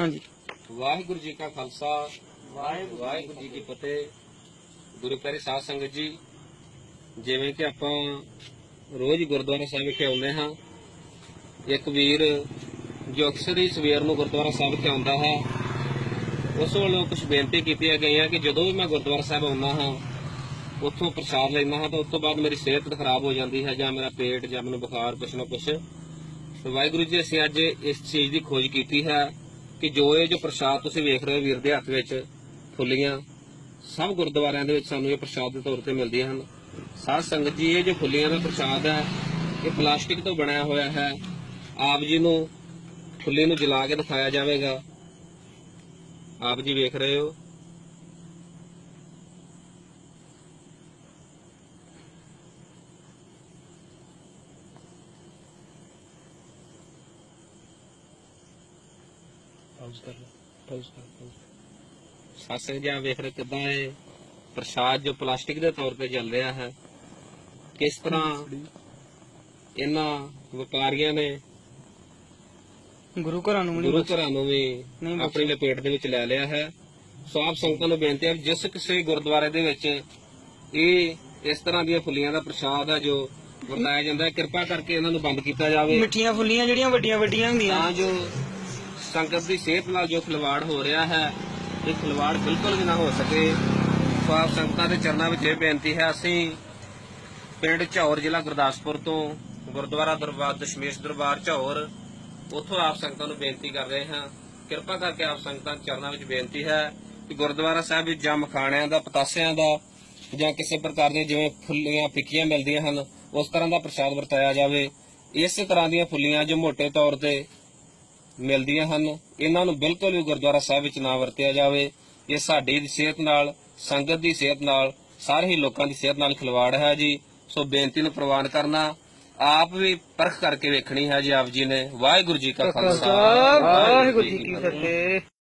ਹਾਂਜੀ। ਵਾਹਿਗੁਰੂ ਜੀ ਕਾ ਖਾਲਸਾ, ਵਾਹਿਗੁਰੂ ਜੀ ਕੀ ਫਤਿਹ। ਗੁਰੂ ਪਿਆਰੇ ਸਾਧ ਸੰਗਤ ਜੀ, ਜਿਵੇਂ ਕਿ ਆਪਾਂ ਰੋਜ਼ ਗੁਰਦੁਆਰਾ ਸਾਹਿਬ ਵਿਖੇ ਆਉਂਦੇ ਹਾਂ, ਇੱਕ ਵੀਰ ਜੋ ਅਕਸਰ ਹੀ ਸਵੇਰ ਨੂੰ ਗੁਰਦੁਆਰਾ ਸਾਹਿਬ ਵਿਖੇ ਆਉਂਦਾ ਹੈ, ਉਸ ਵੱਲੋਂ ਕੁਝ ਬੇਨਤੀ ਕੀਤੀਆਂ ਗਈਆਂ ਕਿ ਜਦੋਂ ਵੀ ਮੈਂ ਗੁਰਦੁਆਰਾ ਸਾਹਿਬ ਆਉਂਦਾ ਹਾਂ, ਉੱਥੋਂ ਪ੍ਰਸ਼ਾਦ ਲੈਂਦਾ ਹਾਂ ਤਾਂ ਉਸ ਤੋਂ ਬਾਅਦ ਮੇਰੀ ਸਿਹਤ ਖਰਾਬ ਹੋ ਜਾਂਦੀ ਹੈ ਜਾਂ ਮੇਰਾ ਪੇਟ ਜਾਂ ਮੈਨੂੰ ਬੁਖਾਰ ਕੁਛ ਨਾ ਕੁਛ। ਵਾਹਿਗੁਰੂ ਜੀ, ਅਸੀਂ ਅੱਜ ਇਸ ਚੀਜ਼ ਦੀ ਖੋਜ ਕੀਤੀ ਹੈ ਕਿ ਜੋ ਇਹ ਜੋ ਪ੍ਰਸ਼ਾਦ ਤੁਸੀਂ ਵੇਖ ਰਹੇ ਹੋ ਵੀਰ ਦੇ ਹੱਥ ਵਿੱਚ ਫੁੱਲੀਆਂ, ਸਭ ਗੁਰਦੁਆਰਿਆਂ ਦੇ ਵਿੱਚ ਸਾਨੂੰ ਇਹ ਪ੍ਰਸ਼ਾਦ ਦੇ ਤੌਰ ਤੇ ਮਿਲਦੀਆਂ ਹਨ। ਸਾਧ ਸੰਗਤ ਜੀ, ਇਹ ਜੋ ਫੁੱਲੀਆਂ ਦਾ ਪ੍ਰਸ਼ਾਦ ਹੈ, ਇਹ ਪਲਾਸਟਿਕ ਤੋਂ ਬਣਿਆ ਹੋਇਆ ਹੈ। ਆਪ ਜੀ ਨੂੰ ਫੁੱਲੀ ਨੂੰ ਜਲਾ ਕੇ ਦਿਖਾਇਆ ਜਾਵੇਗਾ। ਆਪ ਜੀ ਵੇਖ ਰਹੇ ਹੋ। ਪਾਉਸ ਕਰ ਲਓ ਪਾਉਸ ਕਰ ਪਾਉਸ ਸਾਸੇ ਜੀ ਵੇਖ ਰਹੇ ਕਿਦਾਂ ਇਹ ਪ੍ਰਸ਼ਾਦ ਜੋ ਪਲਾਸਟਿਕ ਦੇ ਤੌਰ ਤੇ ਚੱਲ ਰਿਹਾ ਹੈ ਕਿਸ ਤਰ੍ਹਾਂ ਇਹਨਾਂ ਵਪਾਰੀਆਂ ਨੇ ਗੁਰੂ ਘਰਾਂ ਨੂੰ ਗੁਰੂ ਘਰਾਂ ਨੂੰ ਵੀ ਆਪਣੀ ਲਪੇਟ ਦੇ ਵਿੱਚ ਲੈ ਲਿਆ ਹੈ। ਸੋ ਆਪ ਸੰਗਤਾਂ ਨੂੰ ਬੇਨਤੀ ਹੈ ਜਿਸ ਕਿਸੇ ਗੁਰਦੁਆਰੇ ਦੇ ਵਿੱਚ ਇਹ ਇਸ ਤਰ੍ਹਾਂ ਦੀਆਂ ਫੁੱਲੀਆਂ ਦਾ ਪ੍ਰਸ਼ਾਦ ਹੈ ਜੋ ਵਰਤਾਇਆ ਜਾਂਦਾ ਹੈ ਕਿਰਪਾ ਕਰਕੇ ਇਹਨਾਂ ਨੂੰ ਬੰਦ ਕੀਤਾ ਜਾਵੇ। ਮਿੱਠੀਆਂ ਫੁੱਲੀਆਂ ਜਿਹੜੀਆਂ ਵੱਡੀਆਂ ਵੱਡੀਆਂ ਹੁੰਦੀਆਂ। ਤਾਂ ਜੋ ਸੰਗਤ ਦੀ ਸਿਹਤ ਨਾਲ ਜੋ ਖਿਲਵਾੜ ਹੋ ਰਿਹਾ ਹੈ, ਇਹ ਖਿਲਵਾੜ ਬਿਲਕੁਲ ਵੀ ਨਾ ਹੋ ਸਕੇ। ਸੋ ਆਪ ਸੰਗਤਾਂ ਦੇ ਚਰਨਾਂ ਵਿੱਚ ਇਹ ਬੇਨਤੀ ਹੈ, ਅਸੀਂ ਪਿੰਡ ਝੌਰ ਜ਼ਿਲ੍ਹਾ ਗੁਰਦਾਸਪੁਰ ਤੋਂ ਗੁਰਦੁਆਰਾ ਦਰਬਾਰ, ਦਸ਼ਮੇਸ਼ ਦਰਬਾਰ ਝੌਰ, ਉੱਥੋਂ ਆਪ ਸੰਗਤਾਂ ਨੂੰ ਬੇਨਤੀ ਕਰ ਰਹੇ ਹਾਂ। ਕਿਰਪਾ ਕਰਕੇ ਆਪ ਸੰਗਤਾਂ ਦੇ ਚਰਨਾਂ ਵਿੱਚ ਬੇਨਤੀ ਹੈ ਕਿ ਗੁਰਦੁਆਰਾ ਸਾਹਿਬ ਵਿੱਚ ਜਾਂ ਮਖਾਣਿਆਂ ਦਾ, ਪਤਾਸਿਆਂ ਦਾ ਜਾਂ ਕਿਸੇ ਪ੍ਰਕਾਰ ਦੀਆਂ ਜਿਵੇਂ ਫੁੱਲੀਆਂ, ਫਿੱਕੀਆਂ ਮਿਲਦੀਆਂ ਹਨ, ਉਸ ਤਰ੍ਹਾਂ ਦਾ ਪ੍ਰਸ਼ਾਦ ਵਰਤਾਇਆ ਜਾਵੇ। ਇਸੇ ਤਰ੍ਹਾਂ ਦੀਆਂ ਫੁੱਲੀਆਂ ਜੋ ਮੋٹے ਤੌਰ ਤੇ ਮਿਲਦੀਆਂ ਹਨ। ਇਹਨਾਂ ਨੂੰ ਬਿਲਕੁਲ ਵੀ ਗੁਰਦੁਆਰਾ ਸਾਹਿਬ ਵਿੱਚ ਨਾ ਵਰਤਿਆ ਜਾਵੇ। ਇਹ ਸਾਡੀ ਸਿਹਤ ਨਾਲ ਸੰਗਤ ਦੀ ਸਿਹਤ ਨਾਲ ਸਾਰੇ ਹੀ ਲੋਕਾਂ ਦੀ ਸਿਹਤ ਨਾਲ ਖਿਲਵਾੜ ਹੈ ਜੀ। ਸੋ ਬੇਨਤੀ ਨੂੰ ਪ੍ਰਵਾਨ ਕਰਨਾ ਆਪ ਵੀ ਪਰਖ ਕਰਕੇ ਵੇਖਣੀ ਹੈ ਜੀ ਆਪ ਜੀ ਨੇ। ਵਾਹਿਗੁਰੂ ਜੀ ਕਾ ਖਾਲਸਾ ਵਾਹਿਗੁਰੂ ਜੀ ਕੀ ਫਤਿਹ।